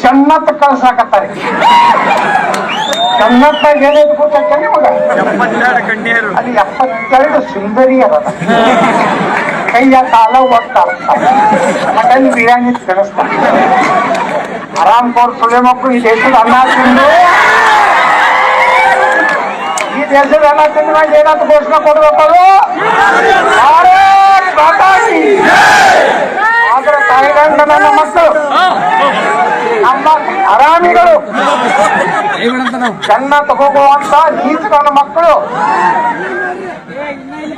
ಜನ್ನತ್ ಕಳ್ಸಾಕತ್ತಾರೆ ಜನ್ನತ್ತಾಗ ಏನೈತಿ ಗೊತ್ತೈತೆ ನಿಮಗ ಎಪ್ಪತ್ತೆರಡು ಕಣ್ಣೀರು ಅಲ್ಲಿ ಎಪ್ಪತ್ತೆರಡು ಸುಂದರಿ ಅದ ಕೈಯ ಕಾಲ ಒಟ್ಟಾಳ ಮಟನ್ ಬಿರಿಯಾನಿ ತಿನ್ನಿಸ್ತಾರೆ ಆರಾಮ್ ಕೋರ್ ಸುಳ್ಳೆ ಮಕ್ಕಳು ಈ ದೇಶದ ಅನ್ನ ತಿಂದು ಈ ದೇಶದ ಅನ್ನ ತಿಂದ ಮ್ಯಾಗ ಏನಂತ ಘೋಷಣೆ ಕೊಡ್ಬೇಕು ಅದು ಭಾರತ್ ಮಾತಾ ಕಿ. ಆದ್ರೆ ತಾಯಿಗಂಡ ನನ್ನ ಮಕ್ಕಳು ನಮ್ಮ ಆರಾಮಿಗಳು ಚೆನ್ನ ತಗೋಗುವಂತ ನನ್ನ ಮಕ್ಕಳು.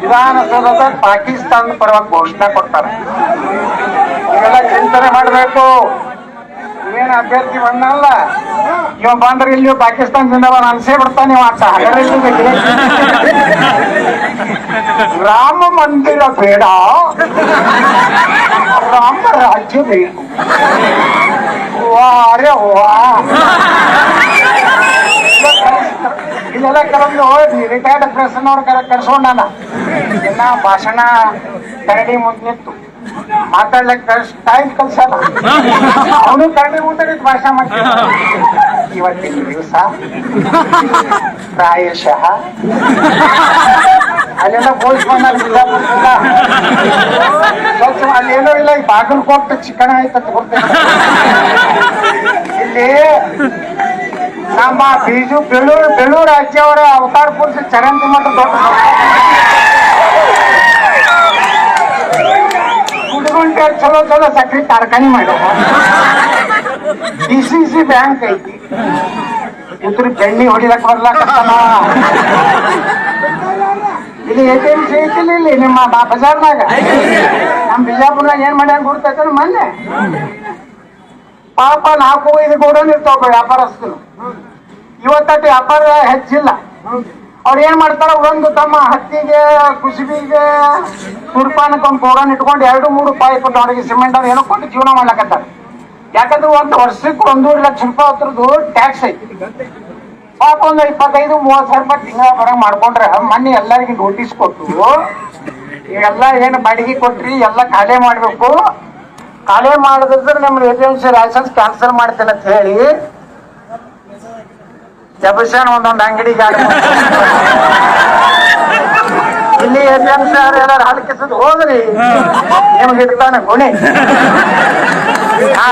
ವಿಧಾನಸೌಧದ ಪಾಕಿಸ್ತಾನ ಪರವಾಗಿ ಘೋಷಣೆ ಕೊಡ್ತಾರೆ. ಇವೆಲ್ಲ ಚಿಂತನೆ ಮಾಡಬೇಕು. ಏನು ಅಭ್ಯರ್ಥಿ ಬಂದಲ್ಲ ಇವ ಬಂದ್ರೆ ಇಲ್ಲಿ ಪಾಕಿಸ್ತಾನದಿಂದ ಅನ್ಸೇ ಬಿಡ್ತಾನೆ ಅಂತ ರಾಮ ಮಂದಿರ ಬೇಡ. ರಾಮ ರಾಜ್ಯ ಬೇಕು. ವಾ ಅರೆ ವಾ ಇಲ್ಲೆಲ್ಲ ಕೆಲವೊಂದು ರಿಟೈರ್ಡ್ ಪ್ರೆಸ್ನವ್ರು ಕರೆ ಕರ್ಸ್ಕೊಂಡಾನ ಇನ್ನ ಭಾಷಣ ಕರಡಿ ಮುಂದೆ ನಿಂತು ಮಾತಾಡ್ಲಿಕ್ಕೆ ಕಳ್ಸ್ ಟೈಮ್ ಕಲ್ಸಲ್ಲ ಅವನು ಕರಡಿ ಮುಂದೆ ನಿಂತು ಭಾಷಣ ಮಾಡ್ತಾನ ಇವತ್ತಿನ ದಿವಸ ಪ್ರಾಯಶಃ ಅಲ್ಲೆಲ್ಲ ಬೋಲ್ಸ್ ಬಂದಾಗ ಬಿಜಾಪುರದಿಂದ ಸ್ವಚ್ಛ ಅಲ್ಲೇನೋ ಇಲ್ಲ ಈ ಬಾಗಲಕೋಟೆ ಚಿಕ್ಕಣ ಆಯ್ತಂತ ಗೊತ್ತೈತೆ ಇಲ್ಲಿ ನಮ್ಮ ಬೀಜು ಬೆಳೂರು ಬೆಳೂರು ರಾಜ್ಯವರ ಅವತಾರ ಪುರುಷ ಚರಂತಿ ಮಠ ದೊಡ್ಡ ಹುಡುಗುಂಟೆ ಚಲೋ ಚಲೋ ಸಕ್ರಿ ಕಾರ್ಖಾನೆ ಮಾಡ್ಯಾರ ಡಿ ಸಿ ಸಿ ಬ್ಯಾಂಕ್ ಐತಿ. ಇದ್ರ ಬೆಣ್ಣಿ ಹೊಡಿಲಕ್ ಬರ್ಲಾಕತ್ತಾನ ಇಲ್ಲಿ ಎ ಟಿ ಎಂ ಸಿ ಐತಿಲ್ಲ ಇಲ್ಲಿ, ನಿಮ್ಮ ಬ- ಬಜಾರ್ನಾಗ. ನಮ್ಮ ಬಿಜಾಪುರ್ನಾಗ ಏನ್ ಮಾಡ್ಯಾರ ಗುರ್ತೈತೆ ಮೊನ್ನೆ? ಪಾಪ ನಾಲ್ಕು ಐದು ಗೋಡನ್ ಇರ್ತಾವ ವ್ಯಾಪಾರಸ್ಥರು. ಇವತ್ತಟ್ಟು ವ್ಯಾಪಾರ ಹೆಚ್ಚಿಲ್ಲ. ಅವ್ರು ಏನ್ ಮಾಡ್ತಾರ ಒಂದು ತಮ್ಮ ಹತ್ತಿಗೆ, ಕುಸುಬಿಗೆ ತುರ್ಪಾನಕ್ಕೆ ಒಂದು ಗೋಡನ್ ಇಟ್ಕೊಂಡು ಎರಡು, ಮೂರು ರೂಪಾಯಿ ಕೊಟ್ಟು ಅವ್ರಿಗೆ ಸಿಮೆಂಟ್ ಅವ್ರು ಏನೋ ಕೊಟ್ಟು ಜೀವನ ಮಾಡ್ಲಕತ್ತಾರ. ಯಾಕಂದ್ರೆ ಒಂದು ವರ್ಷಕ್ಕೆ ಒಂದೂವರೆ ಲಕ್ಷ ರೂಪಾಯಿ ಹತ್ರದ್ದು ಟ್ಯಾಕ್ಸ್ ಐತಿ. ಪಾಪ ಒಂದು ಇಪ್ಪತ್ತೈದು, ಮೂವತ್ತು ಸಾವಿರ ರೂಪಾಯಿ ತಿಂಗಳ ಬರಂಗ್ ಮಾಡ್ಕೊಂಡ್ರೆ ಮನೆ ಎಲ್ಲರಿಗೆ ನೋಟಿಸ್ ಕೊಟ್ಟು ಈಗೆಲ್ಲ ಏನು ಬಾಡಿಗೆ ಕೊಟ್ರಿ, ಎಲ್ಲ ಖಾಲಿ ಮಾಡ್ಬೇಕು. ಖಾಲಿ ಮಾಡಿದ್ರೆ ನಮ್ಮ ಏಜೆನ್ಸಿ ಲೈಸೆನ್ಸ್ ಕ್ಯಾನ್ಸಲ್ ಮಾಡ್ತೇನೆ ಅಂತ ಹೇಳಿ ಜಬಶನ್ ಒಂದೊಂದು ಅಂಗಡಿ ಗಾಡಿ ಇಲ್ಲಿ ಏಜೆನ್ಸಿ ಅವ್ರು ಎಲ್ಲಾರು ಹಲಕಿಸದ್ ಹೋದ್ರಿ ನಿಮ್ಗೆ ಇಡ್ತಾನೆ ಗುಣಿ. ಹಾ.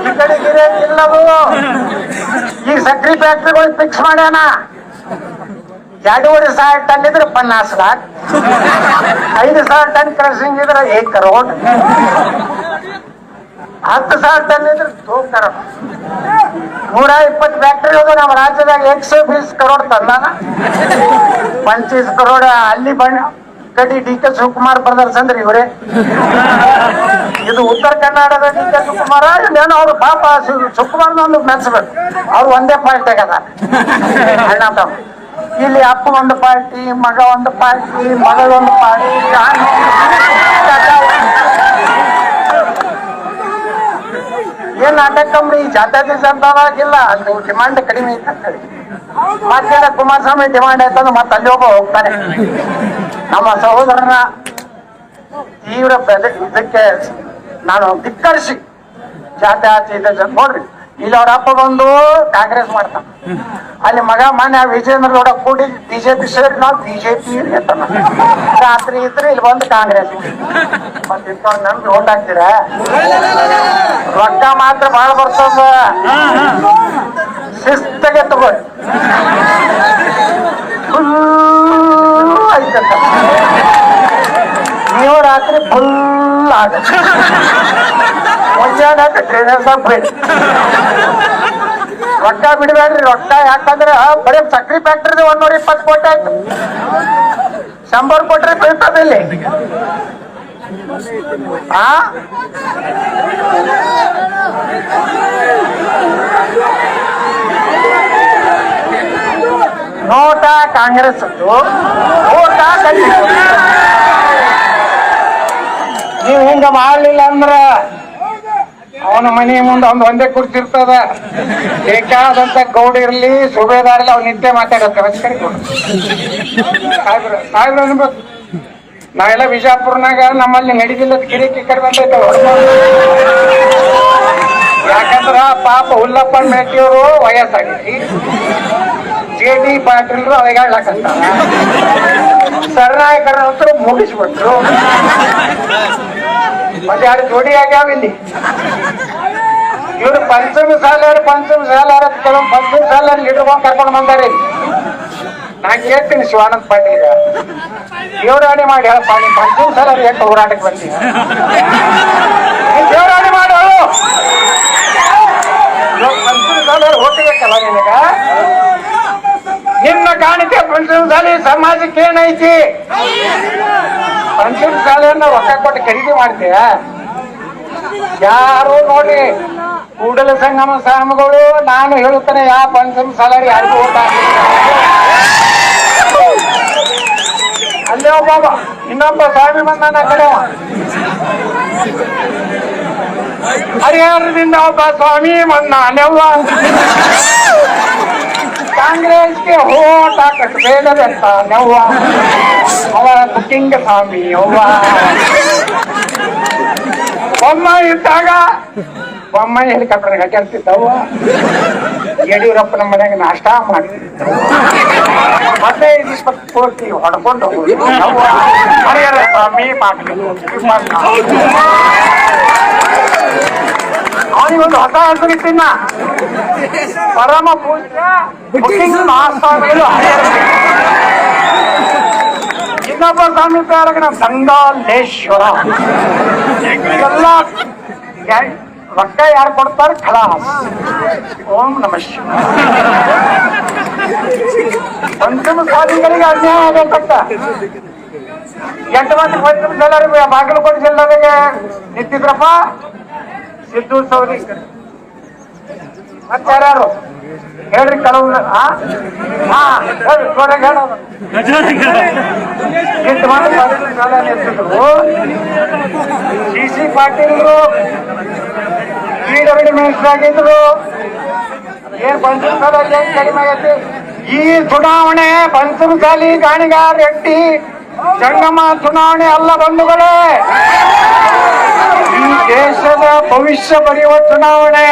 ಈ ಕಡೆ ಗಿರೆ ಇಲ್ಲವು? ಈಗ ಸಕ್ರಿ ಫ್ಯಾಕ್ಟ್ರಿಗಳು ಫಿಕ್ಸ್ ಮಾಡ್ಯಾನ? ಎರಡೂವರೆ ಸಾವಿರ ಟನ್ ಇದ್ರೆ ಪನ್ನಾಸ್ ಲಾಕ್. ಐದು ಸಾವಿರ ಟನ್ ಕ್ರಸಿಂಗ್ ಇದ್ರೆ ಏಕ್ ಕರೋಡ್ ಹತ್ತು ಸಾವಿರ ಟನ್ ಇದ್ರೆ ದೋ ಕರೋಡ್. ನೂರ ಇಪ್ಪತ್ತು ಫ್ಯಾಕ್ಟ್ರಿ ಅದು ನಮ್ಮ ರಾಜ್ಯದಾಗ ಎಕ್ಸೋ ಬೀಸ್ ಕರೋಡ್ ತಂದಾನ. ಪಂಚೀಸ್ ಕರೋಡ್, ಅಲ್ಲಿ ಬಣ್ಣ ಕಡಿ ಡಿ ಕೆ ಶಿವಕುಮಾರ್ ಬ್ರದರ್ಸ್ ಅಂದ್ರೆ ಇವರೇ. ಇದು ಉತ್ತರ ಕನ್ನಡದ ಡಿ ಕೆ ಶಿವಕುಮಾರ ಇನ್ನೇನು ಅವ್ರು ಪಾಪ ಶಿವಕುಮಾರ್ ಒಂದು ಮೆಚ್ಚಬೇಕು ಅವ್ರು ಒಂದೇ ಪಾಯಿಂಟ್ ಅಣ್ಣ ತಮ್ಮ. ಇಲ್ಲಿ ಅಪ್ಪ ಒಂದು ಪಾರ್ಟಿ, ಮಗ ಒಂದು ಪಾರ್ಟಿ ಮಗಳೊಂದು ಪಾರ್ಟಿ ಏನ್ ನಾಟಕ ಕಂಬಿ ಜಾತ್ಯಾತಿ ಆಗಿಲ್ಲ ಅಲ್ಲಿ ಡಿಮಾಂಡ್ ಕಡಿಮೆ ಐತೆ ಅಂತ ಮತ್ತೆ ಕುಮಾರಸ್ವಾಮಿ ಡಿಮಾಂಡ್ ಆಯ್ತಂದ್ರೆ ಮತ್ತೆ ಅಲ್ಲಿ ಹೋಗೋ ಹೋಗ್ತಾನೆ ನಮ್ಮ ಸಹೋದರನ ತೀವ್ರ ಇದಕ್ಕೆ ನಾನು ಧಿಕ್ಕರಿಸಿ ಜಾತ್ಯಾತಿ ನೋಡ್ರಿ. ಇಲ್ಲಿ ಅವ್ರ ಅಪ್ಪ ಬಂದು ಕಾಂಗ್ರೆಸ್ ಮಾಡ್ತಾನ. ಅಲ್ಲಿ ಮಗ ಮಾನ್ಯ ವಿಜೇಂದ್ರ ಗೌಡ ಕೂಡಿ ಬಿಜೆಪಿ ಸೇರಿ ನಾವು ಬಿಜೆಪಿ ರಾತ್ರಿ ಇದ್ರೆ ಇಲ್ಲಿ ಬಂದು ಕಾಂಗ್ರೆಸ್. ಮತ್ತೆ ನಮ್ಗೆ ಓಟ್ ಹಾಕ್ತೀರ? ರೊಕ್ಕ ಮಾತ್ರ ಬಹಳ ಬರ್ತದ. ಶಿಸ್ತಗೆ ತಗೋರಿ ನೀವು ರಾತ್ರಿ ಫುಲ್ ಆಗ. ಮುಂಜಾನೆ ಟ್ರೈನರ್ಸ್ ರೊಕ್ಕ ಬಿಡಬೇಡ್ರಿ, ರೊಕ್ಕ ಯಾಕಂದ್ರೆ ಬರೀ ಸಕ್ರಿ ಫ್ಯಾಕ್ಟ್ರಿ ಒಂದೂರ ಇಪ್ಪತ್ತು ಕೋಟಿ ಆಯ್ತು. ಶಂಬರ್ ಕೊಟ್ರೆ ಬೀಳ್ತದಿಲ್ಲಿ ಆ? ನೋಟ ಕಾಂಗ್ರೆಸ್. ಓಟ ನೀವು ಹಿಂಗ ಮಾಡ್ಲಿಲ್ಲ ಅಂದ್ರ ಅವನ ಮನೆ ಮುಂದೆ ಒಂದು ಒಂದೇ ಕುರ್ಚಿರ್ತದ ಬೇಕಾದಂತ ಗೌಡ ಇರ್ಲಿ, ಸುಬೇದಾರ ಇರ್ಲಿ ಅವ್ನು ನಿತ್ಯ ಮಾತಾಡತ್ತೆ ಸಾಹೇಬ್ರ ಸಾಹೇಬ್ರ ನಾವೆಲ್ಲ ಬಿಜಾಪುರ್ನಾಗ ನಮ್ಮಲ್ಲಿ ನಡೀತಿಲ್ಲ ಕಿರಿಕಿ ಕಡೆ ಬಂದೈತೆ ಯಾಕಂದ್ರ ಪಾಪ ಹುಲ್ಲಪ್ಪನ ಮೇಟಿಯವರು ವಯಸ್ಸಾಗಿ ಜೆ ಡಿ ಪಾಟೀಲ್ರು ಅವೆಗಾಡ್ಲಾಕಂತಾರ ಸರ್ನಾಯಕರ ಹತ್ರ ಮುಗಿಸ್ಬಿಟ್ರು. ಮತ್ತೆ ಎರಡು ಜೋಡಿ ಆಗ್ಯಾವ ಇಲ್ಲಿ? ಇವ್ರು ಪಂಚಮ ಸಾಲಾರ, ಪಂಚಮ ಸಾಲ ಕೆಲವು ಪಂಚಮಿ ಹಿಡ್ಕೊಂಡ್ ಕರ್ಕೊಂಡು ಬಂದಾರೆ ನಾ ಕೇಳ್ತೀನಿ ಶಿವಾನಂದ ಪಾಟೀಲ್ ದೇವರಾಣಿ ಮಾಡಿ ಹೇಳಪ್ಪ ನೀ ಪಂಚಮ ಸಾಲಾರ ಎಷ್ಟು ಹೋರಾಟಕ್ಕೆ ಬಂದೀನಿ ದೇವರಾಣಿ ಮಾಡು. ಪಂಚಮ ಸಾಲಾರ ಹೋಗ್ಬೇಕಲ್ಲ ನಿನಗ? ನಿನ್ನ ಕಾಣಿಕೆ ಪಂಚಮ ಸಾಲಿ ಸಮಾಜಕ್ಕೆ ಏನೈತಿ ಪಂಚಮ ಶಾಲೆಯನ್ನ ರೊಕ್ಕ ಕೊಟ್ಟು ಖರೀದಿ ಮಾಡ್ತೀಯ ಯಾರು ನೋಡಿ, ಕೂಡಲ ಸಂಗಮ ಸ್ವಾಮಿಗಳು, ನಾನು ಹೇಳುತ್ತೇನೆ ಯಾವ ಪಂಚಮ ಸಾಲರಿ ಯಾರಿಗೂ ಓಟ ಅಲ್ಲೇ ಒಬ್ಬ ಇನ್ನೊಬ್ಬ ಸ್ವಾಮಿ ಬಂದಾನ ಕಡೆ. ಹರಿಹರದಿಂದ ಒಬ್ಬ ಸ್ವಾಮಿ ಬಂದಾನೆವ್ವ ಕಾಂಗ್ರೆಸ್ಗೆ ಹೋಟ ಕಟ್ಟಬೇಕಂತ ನೆವ್ವ. ಅವ ಬುಕ್ಕಿಂಗ್ ಸ್ವಾಮಿ, ಅವ್ವ. ಬೊಮ್ಮಾಯಿ ಇದ್ದಾಗ ಬೊಮ್ಮಾಯಿ ಹೆಲಿಕಾಪ್ಟರ್ ಕಟ್ಟಿರ್ತಿದ್ದವ ಯಡಿಯೂರಪ್ಪನ ಮನೆಗೆ ನಾಷ್ಟ ಮಾಡ್ತಿದ್ದವು ಹದಿನೈದು ಇಪ್ಪತ್ತು ಪೂರ್ತಿ ಹೊಡ್ಕೊಂಡು ಹೋಗುದು ಅವ್ವ, ಹರಿಹರ ಸ್ವಾಮಿ ಪಾಟೀಲ್ ಅವನಿಗೊಂದು ಹೊಸ ನಾ ಪರಮ ಪೂಜ್ಯ ಬುಕ್ಕಿಂಗ್ ಮಹಾಸ್ವಾಮಿಗಳು ಹರಿಹರ ಇನ್ನೊಬ್ಬ ಸ್ವಾಮಿ ಪ್ರೇರಕ ನಮ್ಮ ಸಂಗಾಲೇಶ್ವರ ಎಲ್ಲ ಗ್ಯಾ- ರೊಕ್ಕ ಯಾರು ಕೊಡ್ತಾರೆ ಖಲಾಸ್ ಓಂ ನಮ ಶಿವಾಯ ಪಂಚಮ ಸ್ವಾಮಿಗಳಿಗೆ ಅನ್ಯಾಯ ಆಗಬೇಕಂತ ಎಂಟು ಮಂದಿ ಪಂಚಮ ಸಾಲರಿಗೆ ಬಾಗಲಕೋಟೆ ಜಿಲ್ಲೆಗೆ ನಿಂತಿದ್ರಪ್ಪ ಸಿದ್ದು ಸೌರಿ ಮತ್ತೆ ಯಾರ್ಯಾರು ಹೇಳ್ರಿ ಕಳವು ಸಿ ಸಿ ಪಾಟೀಲ್ರು, ಪಿ ಡಬ್ಲ್ಯೂ ಮಿನಿಸ್ಟರ್ ಆಗಿದ್ರು. ಏನ್ ಪಂಚಮಸಾಲಿ ಏನ್ ಕಡಿಮೆ ಆಗೈತಿ ಈ ಚುನಾವಣೆ ಪಂಚಮಸಾಲಿ ಗಾಣಿಗಾರ್ ರೆಡ್ಡಿ ಜಂಗಮ ಚುನಾವಣೆ ಅಲ್ಲ ಬಂಧುಗಳೇ. ಈ ದೇಶದ ಭವಿಷ್ಯ ಬರೆಯುವ ಚುನಾವಣೆ.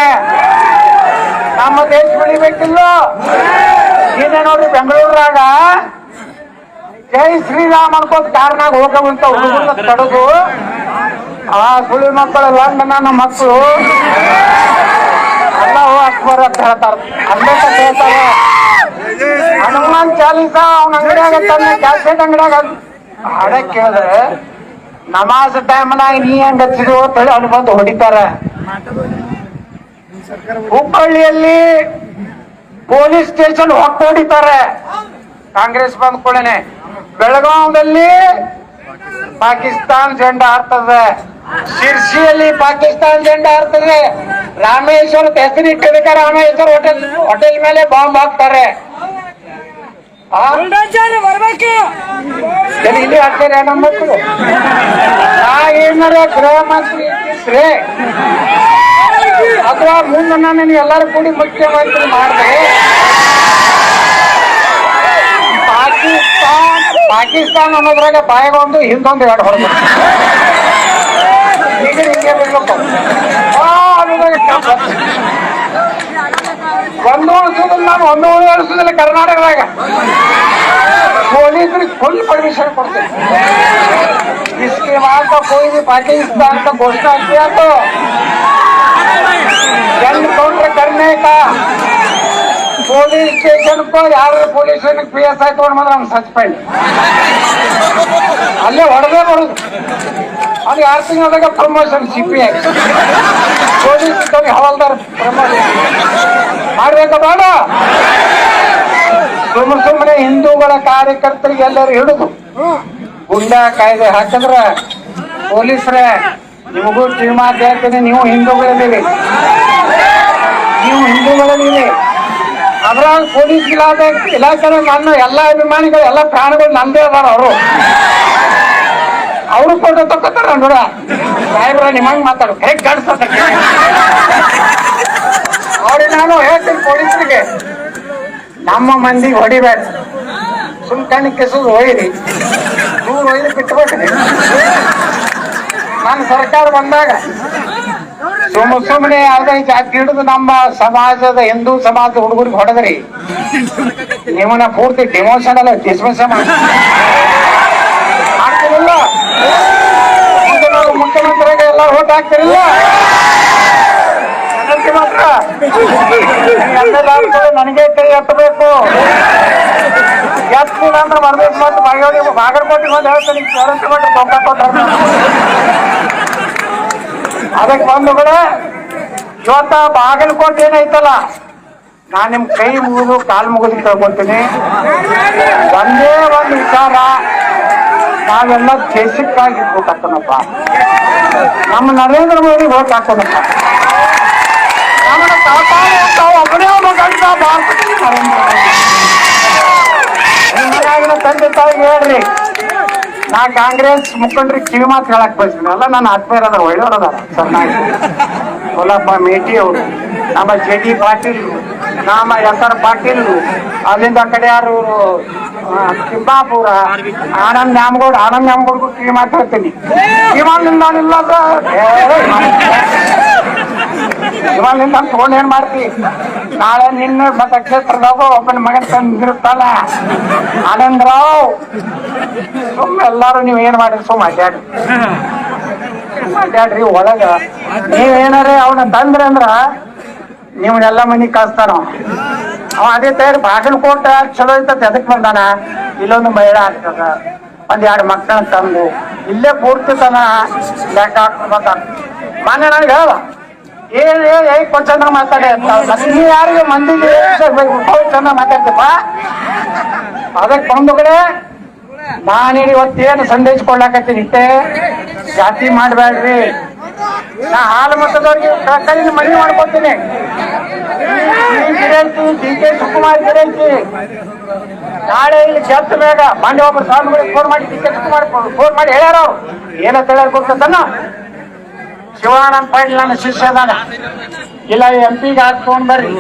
ನಮ್ಮ ದೇಶ ಬೆಳಿಬೇಕಿಲ್ಲ ಇನ್ನ ನೋಡ್ರಿ ಬೆಂಗಳೂರಾಗ ಜೈ ಶ್ರೀರಾಮ್ ಅನ್ಕೋತ ಕಾರ್ನಾಗ ಹೋಗುವಂತ ಹುಡುಗರನ್ನ ತಡೆದು ಆ ಸುಳಿ ಮಕ್ಕಳು ಲಂಡನ ಮಕ್ಕಳು. ಎಲ್ಲ ಅಕ್ಬರ್ ಅಂತ ಹೇಳ್ತಾರ. ಅಂಬೇಡ್ಕರ್ ಹೇಳ್ತಾರ. ಹನುಮಾನ್ ಚಾಲೀಸ ಅವನ ಅಂಗಡಿಯಾಗ ತನ್ನ ಕ್ಯಾಸೆಟ್ ಅಂಗಡಿಯಾಗ ಹಾಡ ಕೇಳಿದ್ರೆ ನಮಾಜ್ ಟೈಮ್ನಾಗ ನೀ ಹೆಂಗ್ ಹಚ್ಚಿದ್ರು ಅಂತೇಳಿ ಅವ್ನು ಬಂದು ಹೊಡಿತಾರ. ಹುಬ್ಬಳ್ಳಿಯಲ್ಲಿ ಪೊಲೀಸ್ ಸ್ಟೇಷನ್ ಹೊಕ್ಕ ಹೊಡಿತಾರೆ ಕಾಂಗ್ರೆಸ್ ಬಂದ ಕೂಡನೆ ಬೆಳಗಾವದಲ್ಲಿ ಪಾಕಿಸ್ತಾನ್ ಜೆಂಡಾ ಹಾರ್ತದೆ. ಶಿರ್ಸಿಯಲ್ಲಿ ಪಾಕಿಸ್ತಾನ್ ಜೆಂಡಾ ಹಾರ್ತದೆ. ರಾಮೇಶ್ವರ ಹೆಸರಿಟ್ಟಿದ್ದಕ್ಕೆ ರಾಮೇಶ್ವರ ಹೋಟೆಲ್ ಹೋಟೆಲ್ ಮೇಲೆ ಬಾಂಬ್ ಹಾಕ್ತಾರೆ. ಇಲ್ಲಿ ಹಾಕ್ತಾರೆ ನಮ್ಮ ಮಕ್ಕಳು. ನಾ ಏನಾರ ಗೃಹ ಮಂತ್ರಿ ಇದ್ದಿದ್ರೆ ಅಥವಾ ಮುಂದೆ ನಾನು ಎಲ್ಲರೂ ಕೂಡಿ ಮುಖ್ಯಮಂತ್ರಿ ಮಾಡಿದ್ರೆ ಪಾಕಿಸ್ತಾನ್ ಪಾಕಿಸ್ತಾನ ಅನ್ನೋದ್ರಾಗ ಬಾಯಿಗೊಂದು ಹಿಂದೊಂದು ಎರಡು ಹೊಡೆದು ಈಗ ಹಿಂಗೆ ಬಿಡ್ಬೇಕು ಆ, ಅನ್ನೋದ್ರಾಗ ಕೆಲ್ಸ. ಒಂದು ವರ್ಷದಲ್ಲಿ ನಾನು ಒಂದು ವರ್ಷದಲ್ಲಿ ಕರ್ನಾಟಕದಾಗ ಪೊಲೀಸರಿಗೆ ಫುಲ್ ಪರ್ಮಿಷನ್ ಕೊಡ್ತೀನಿ इसके बाद तो कोई भी पाकिस्तान का घोषणा किया तो ಎನ್ಕೌಂಟರ್ ಕಡಿಮೆ ಆಯ್ತಾ? ಪೊಲೀಸ್ ಸ್ಟೇಷನ್ ಯಾರು ಪೊಲೀಸ್ ಪಿ ಎಸ್ ಆಯ್ತು ಮಾಡಿದ್ರೆ ಅವ್ನು ಸಸ್ಪೆಂಡ್. ಅಲ್ಲೇ ಹೊಡೆದೇ ಹೊಡೆದು. ಅಲ್ಲಿ ಆರು ತಿಂಗಳದಾಗ promotion C P I police ಇದ್ದವ್ರಿಗೆ ಹವಾಲ್ದಾರ ಪ್ರಮೋಷನ್ ಮಾಡ್ಬೇಕ ಬಾಡ ಸುಮ್ಮ ಸುಮ್ಮನೆ ಹಿಂದೂಗಳ ಕಾರ್ಯಕರ್ತರಿಗೆ ಎಲ್ಲರೂ ಹಿಡಿದು ಗುಂಡಾ ಕಾಯ್ದೆ ಹಾಕಿದ್ರೆ ಪೊಲೀಸ್ರೇ ನಿಮಗೂ ಕಿವಿಮಾತ್ ಹೇಳ್ತೀನಿ ನೀವು ಹಿಂದೂಗಳಿದ್ದೀರಿ ನೀವು ಹಿಂದೂಗಳಿದ್ದೀರಿ ಅದ್ರಾಗ ಪೊಲೀಸ್ ಇಲಾಖೆ ಇಲಾಖೆ ನನ್ನ ಎಲ್ಲ ಅಭಿಮಾನಿಗಳು, ಎಲ್ಲ ಪ್ರಾಣಗಳು ನಂದೇ ಅದಾರ ಅವರು. ಅವರು ಫೋಟೋ ತಗೋತಾರ ನೋಡ ಸಾಹೇಬ್ರ, ನಿಮ್ಮಂಗ್ ಮಾತಾಡು. ಹೇಗ್ ಕಳ್ಸತ್ತ ಅವ್ರಿಗೆ ನಾನು ಹೇಳ್ತೀನಿ ಪೊಲೀಸರಿಗೆ. ನಮ್ಮ ಮಂದಿಗೆ ಹೊಡಿಬೇಡ. ಸುಮ್ ಕಣ್ಣು ಕೆಸದು ಒಯ್ರಿ ದೂರ ಒಯ್ದು ಬಿಟ್ಬಿಟ್ರಿ ನಾನು ಸರ್ಕಾರ ಬಂದಾಗ ಸುಮ್ಮ ಸುಮ್ಮನೆ ಯಾವ್ದೇ ಜಾತಿ ಹಿಡಿದು ನಮ್ಮ ಸಮಾಜದ ಹಿಂದೂ ಸಮಾಜದ ಹುಡುಗರಿಗೆ ಹೊಡೆದ್ರಿ. ನಿಮ್ಮನ್ನ ಪೂರ್ತಿ ಡಿಮೋಷನ್ ಅಲ್ಲ ಡಿಸ್ಮಿಸ್ ಮಾಡ್ತಿರಲಿಲ್ಲ ಮುಖ್ಯಮಂತ್ರಿಗೆ ಎಲ್ಲ ಓಟ್ ಹಾಕ್ತಿರಲಿಲ್ಲ ನನಗೆ ಕೈ ಎತ್ತಬೇಕು ಎತ್ತಿಲ್ಲ ಅಂದ್ರೆ ಬರ್ಬೇಕು ಮತ್ತು ಬಾಗೇವಾಡಿ ಬಾಗಲಕೋಟೆಗೆ ಒಂದು ಹೇಳ್ತೀನಿ ಗ್ಯಾರಂಟಿ ಕೊಟ್ಟರೆ ತೊಂಬ ಕೊಟ್ಟ ಅದಕ್ಕೆ ಬಂಧುಗಳೇ ಇವತ್ತ ಬಾಗಲಕೋಟೆ ಏನೈತಲ್ಲ, ನಾನು ನಿಮ್ಮ ಕೈ ಮುಗಿದು ಕಾಲು ಮುಗಿದು ತಗೊಂತೀನಿ ಒಂದೇ ಒಂದು ವಿಚಾರ, ನಾವೆಲ್ಲ ದೇಶಕ್ಕಾಗಿ ಓಟ್ ಹಾಕೋಣಪ್ಪ. ನಮ್ಮ ನರೇಂದ್ರ ಮೋದಿ ಓಟ್ ಹಾಕೋಣಪ್ಪ. ನಮ್ಮನ್ನ ಒಬ್ಬನೇ ಒಬ್ಬ ನರೇಂದ್ರ ಮೋದಿ. ತಾಯಿಗೆ ಹೇಳ್ರಿ ನಾ ಕಾಂಗ್ರೆಸ್ ಮುಖಂಡ್ರಿಗೆ ಕಿವಿ ಮಾತು ಹೇಳಕ್ ಬಯಸ್ತೀನಿ ಅಲ್ಲ ನನ್ನ ಆತ್ಮೀಯರ ಅದಾರ ಒಳ್ಳೆಯವ್ರ ಅದಾರ ಸರ್ನಾಯಿ ಸೋಲಪ್ಪ ಮೇಟಿ ಅವರು ನಮ್ಮ ಜೆ ಡಿ ಪಾಟೀಲ್ ನಮ್ಮ ಎಸ್ ಆರ್ ಪಾಟೀಲ್ ಅಲ್ಲಿಂದ ಆ ಕಡೆ ಯಾರು ಆ, ತಿಮ್ಮಾಪುರ ಆನಂದ್ ನ್ಯಾಮಗೌಡ ಆನಂದ್ ನ್ಯಾಮಗೌಡ್ಗೂ ಕಿವಿ ಮಾತು ಹೇಳ್ತೀನಿ ಇವಾಗಲಿಂದ ನಾನಿಲ್ಲ ಫೋನ್ ಏನ್ ಮಾಡ್ತಿ? ನಾಳೆ ನಿನ್ನ ಮತಕ್ಷೇತ್ರದಾಗ ಒಬ್ಬನ ಮಗನ್ ತಂದಿರುತ್ತಲ್ಲ ಆನಂದರಾವ್. ಸುಮ್ಮ ಎಲ್ಲಾರು ನೀವ್ ಏನ್ ಮಾಡಿರಿ ಸುಮ್ ಅಡ್ಡಾಡ್ರಿ ಅಡ್ಡಾಡ್ರಿ ಒಳಗ. ನೀವೇನಾರೇ ಅವನ ತಂದ್ರಿ ಅಂದ್ರ ನೀವನ್ನೆಲ್ಲ ಮನಿ ಕಳಿಸ್ತಾನ ಅವ ಅದೇ ತಯಾರಿ ಬಾಗಲಕೋಟ ಚಲೋ ಐತತ್ ಅದಕ್ಕೆ ಬಂದಾನ. ಇಲ್ಲೊಂದು ಮಹಿಳಾ ಆಗ್ತದ. ಒಂದ್ ಎರಡು ಮಕ್ಕಳನ್ನ ತಂದು. ಇಲ್ಲೇ ಪೂರ್ತಿ ತನ ಲೆಕ್ಕ ಹಾಕ್ಕೊಂಡ್ ಮಾನ್ಯ ನನಗೆ ಹೇಳ. ಏನ್ ಹೇಗ್ ಚಂದ್ರ ಮಾತಾಡಿ ನೀ ಯಾರಿಗೆ ಮಂದಿಗೆ ಚಂದ್ರ ಮಾತಾಡ್ತಪ್ಪ ಅದಕ್ಕೆ ಬಂಧುಗಳೇ ನಾನು ಇವತ್ತೇನು ಸಂದೇಶ ಕೊಡ್ಲಾಕತ್ತೀನಿ ಇಷ್ಟೇ ಜಾತಿ ಮಾಡಬೇಡ್ರಿ ನಾ ಹಾಲು ಮಟ್ಟದವ್ರಿಗೆ ಕೈಯಿಂದ ಮನವಿ ಮಾಡ್ಕೊತೀನಿ. ಡಿ ಕೆ ಶಿವಕುಮಾರ್ ಗಿರಂತಿ ನಾಳೆ ಇಲ್ಲಿ ಗೆದ್ದ ಬೇಗ ಮಂಡ್ಯ ಒಬ್ಬರು ಸ್ವಾಮಿಗಳಿಗೆ ಫೋನ್ ಮಾಡಿ, ಡಿ ಕೆ ಶಿವಕುಮಾರ್ ಫೋನ್ ಮಾಡಿ ಹೇಳ್ಯಾರ. ಏನ ಏನಂತ ಹೇಳಕ್ ಗೊತ್ತನ್ನ ಶಿವಾನಂದ ಪಾಟೀಲ್ ನನ್ನ ಶಿಷ್ಯ ಅದಾನ ಇಲ್ಲ ಎಂ ಪಿಗೆ ಹಾಕೊಂಡ್ ಬರ್ರಿ.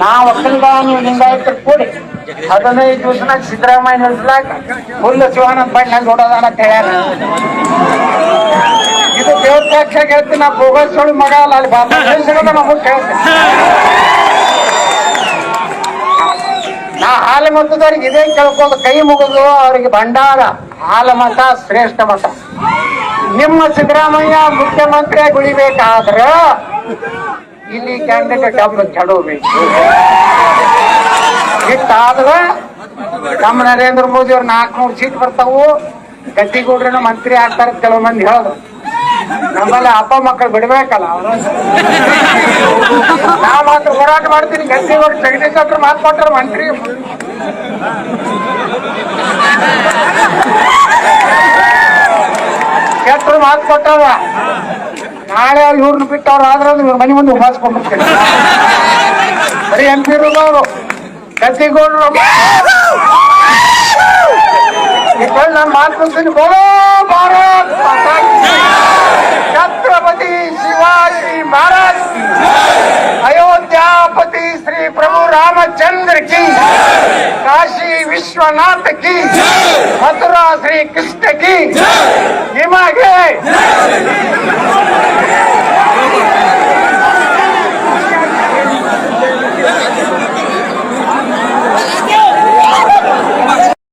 ನಾ ಒಕ್ಕಲ್ದ ನೀವು ಕೂಡಿ. ಹದಿನೈದು ದಿವಸನಾಗ ಸಿದ್ದರಾಮಯ್ಯ ನಡೆಸಲಾಕ ಫುಲ್ ಶಿವಾನಂದ ಪಾಟೀಲ್ ನಂಗೆ ನೋಡೋದಾನ ಅಂತ ಹೇಳ್ಯಾರ. ಇದು ದೇವತಾಕ್ಷ ಹೇಳ್ತೀನಿ ನಾ ಭೋಗೇಶ್ವರ ಮಗ ಅಲ್ಲ, ಅಲ್ಲಿ ಬಾಬಾ ಮಗು ಹೇಳ್ತೀನಿ ನಾ ಹಾಲು ಮತದವ್ರಿಗೆ ಇದೇ ಕೇಳ್ಕೊಂಡು ಕೈ ಮುಗಿದು ಅವರಿಗೆ ಭಂಡಾರ, ಹಾಲು ಮತ ಶ್ರೇಷ್ಠ ಮತ ನಿಮ್ಮ ಸಿದ್ದರಾಮಯ್ಯ ಮುಖ್ಯಮಂತ್ರಿ ಗುಳಿಬೇಕಾದ್ರ ಇಲ್ಲಿ ಕ್ಯಾಂಡಿಡೇಟ್ ಡಬ್ಬ ಚಡೋಬೇಕು ಇಟ್ಟಾದ್ರ ನಮ್ಮ ನರೇಂದ್ರ ಮೋದಿ ಅವ್ರ ನಾಲ್ಕುನೂರು ಸೀಟ್ ಬರ್ತಾವು. ಗದ್ದಿಗೌಡ್ರನ್ನ ಮಂತ್ರಿ ಆಗ್ತಾರ ಕೆಲವು ಮಂದಿ ಹೇಳೋದು ನಮ್ಮಲ್ಲಿ ಅಪ್ಪ ಮಕ್ಕಳು ಬಿಡ್ಬೇಕಲ್ಲ ನಾವು ಮಾತ್ರ ಹೋರಾಟ ಮಾಡ್ತೀನಿ. ಗದ್ದಿಗೌಡ ಜಗದೀಶ್ ಹತ್ರ ಮಾತು ಕೊಟ್ಟರು ಮಂತ್ರಿ. ಕೆಟ್ಟರು ಮಾತು ಕೊಟ್ಟವ ನಾಳೆ ಇವ್ರನ್ನ ಬಿಟ್ಟವ್ರು ಆದ್ರೆ ಇವ್ರ ಮನೆ ಮುಂದೆ ಉಪಾಸ್ಕೊಂಡ್ಬಿಡ್ತೀನಿ ಬರೀ ಎಂ ಪಿ ಅವರು ಇಟ್ಕೊಂಡು ನಾನು ಮಾತು ಬೋಲೋ ಬಾರೋ ಮಾತಾ ವಿಶ್ವನಾಥ ಕಿ ಮಥುರಾ ಶ್ರೀ ಕೃಷ್ಣ ಕಿ ನಿಮಗೆ